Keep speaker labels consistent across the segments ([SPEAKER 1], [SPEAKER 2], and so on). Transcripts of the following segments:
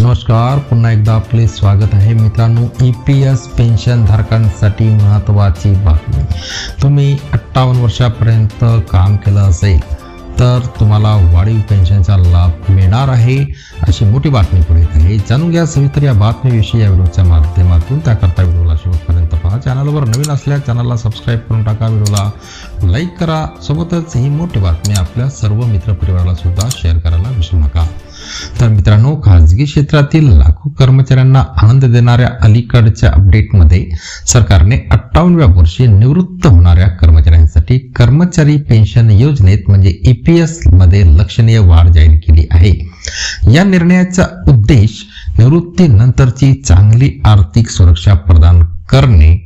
[SPEAKER 1] नमस्कार पुन्हा एकदा आपले स्वागत आहे. मित्रांनो ई पी एस पेन्शन धारकांसाठी महत्त्वाची बातमी. तुम्ही अठ्ठावन्न वर्षापर्यंत काम केलं असेल तर तुम्हाला वाढीव पेन्शनचा लाभ मिळणार आहे अशी मोठी बातमी पुढे येत आहे. जाणून घ्या सविस्तर या बातमीविषयी या व्हिडिओच्या माध्यमातून. त्याकरता व्हिडिओला शेवटपर्यंत पहा. चॅनलवर नवीन असल्यास चॅनलला सबस्क्राईब करून टाका. व्हिडिओला लाईक करा. सोबतच ही मोठी बातमी आपल्या सर्व मित्रपरिवाराला सुद्धा शेअर करा. खासगी क्षेत्रातील लाखो कर्मचाऱ्यांना आनंद देणाऱ्या अलीकडच्या अपडेटमध्ये सरकारने अठ्ठावन्नव्या वर्षी निवृत्त होणाऱ्या कर्मचाऱ्यांसाठी कर्मचारी पेन्शन योजनेत म्हणजे ईपीएसमध्ये लक्षणीय वाढ जाहीर केली आहे. या निर्णयाचा उद्देश निवृत्तीनंतरची चांगली आर्थिक सुरक्षा प्रदान करणे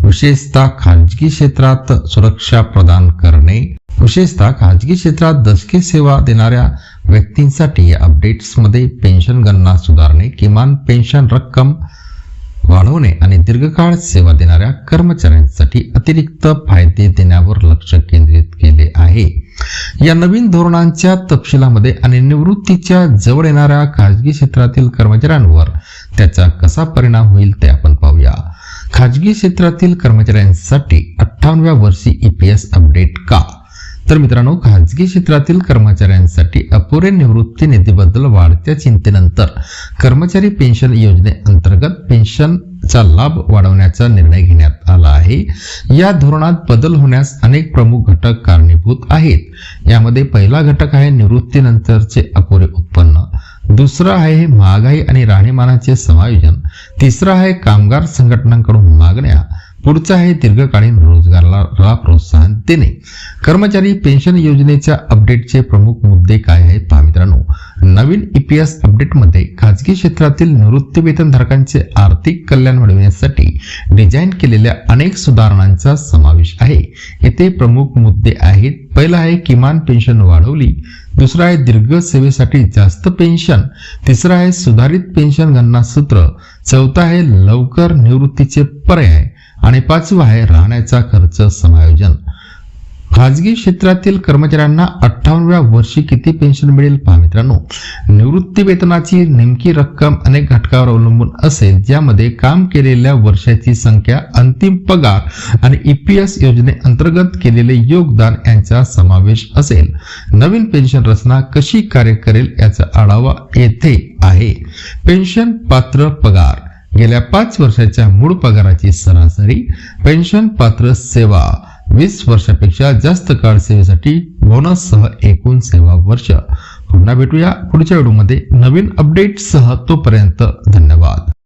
[SPEAKER 1] विशेषतः खाजगी क्षेत्रात सुरक्षा प्रदान करणे विशेषतः खाजगी क्षेत्रात दशके सेवा देणाऱ्या व्यक्तींसाठी या अपडेट्समध्ये पेन्शन गणना सुधारणे किमान पेन्शन रक्कम वाढवणे आणि दीर्घकाळ सेवा देणाऱ्या कर्मचाऱ्यांसाठी अतिरिक्त फायदे देण्यावर लक्ष केंद्रित केले आहे. या नवीन धोरणांच्या तपशिलामध्ये आणि निवृत्तीच्या जवळ येणाऱ्या खाजगी क्षेत्रातील कर्मचाऱ्यांवर त्याचा कसा परिणाम होईल ते आपण पाहूया. खाजगी क्षेत्रातील कर्मचाऱ्यांसाठी अठ्ठावन्नव्या वर्षी ईपीएस अपडेट का? तर मित्रांनो खाजगी क्षेत्रातील कर्मचाऱ्यांसाठी अपुरे निवृत्ती निधीबद्दल वाढत्या चिंतेनंतर कर्मचारी पेन्शन योजनेअंतर्गत पेन्शनचा लाभ वाढवण्याचा निर्णय घेण्यात आला आहे. या धोरणात बदल होण्यास अनेक प्रमुख घटक कारणीभूत आहेत. यामध्ये पहिला घटक आहे निवृत्तीनंतरचे अपुरे उत्पन्न. दुसरं आहे महागाई आणि राहणीमानाचे समायोजन. तिसरं आहे कामगार संघटनांकडून मागण्या. पुढचं आहे दीर्घकालीन रोजगाराला प्रोत्साहन देणे. कर्मचारी पेन्शन योजनेच्या अपडेटचे प्रमुख मुद्दे काय आहेत पहा मित्रांनो. नवीन ईपीएस अपडेटमध्ये खाजगी क्षेत्रातील निवृत्ती वेतनधारकांचे आर्थिक कल्याण वाढविण्यासाठी डिझाईन केलेल्या अनेक सुधारणांचा समावेश आहे. येथे प्रमुख मुद्दे आहेत. पहिला आहे किमान पेन्शन वाढवली. दुसरा आहे दीर्घ सेवेसाठी जास्त पेन्शन. तिसरं आहे सुधारित पेन्शन गणना सूत्र. चौथा आहे लवकर निवृत्तीचे पर्याय. आणि पाचवा आहे राहण्याचा खर्च समायोजन. खाजगी क्षेत्रातील कर्मचाऱ्यांना अठ्ठावन्नव्या वर्षी किती पेन्शन मिळेल पहा मित्रांनो? निवृत्ती वेतनाची नेमकी रक्कम अनेक घटकावर अवलंबून असेल ज्यामध्ये काम केलेल्या वर्षाची संख्या अंतिम पगार आणि ईपीएस योजनेअंतर्गत केलेले योगदान यांचा समावेश असेल. नवीन पेन्शन रचना कशी कार्य करेल याचा आढावा येथे आहे. पेन्शन पात्र पगार. गेल्या पाच वर्षाच्या मूळ पगाराची सरासरी पेन्शन पात्र सेवा. वीस वर्षापेक्षा जास्त काळ सेवेसाठी बोनससह एकूण सेवा वर्ष. पुन्हा भेटूया पुढच्या व्हिडिओमध्ये. नवीन अपडेटसह तोपर्यंत धन्यवाद.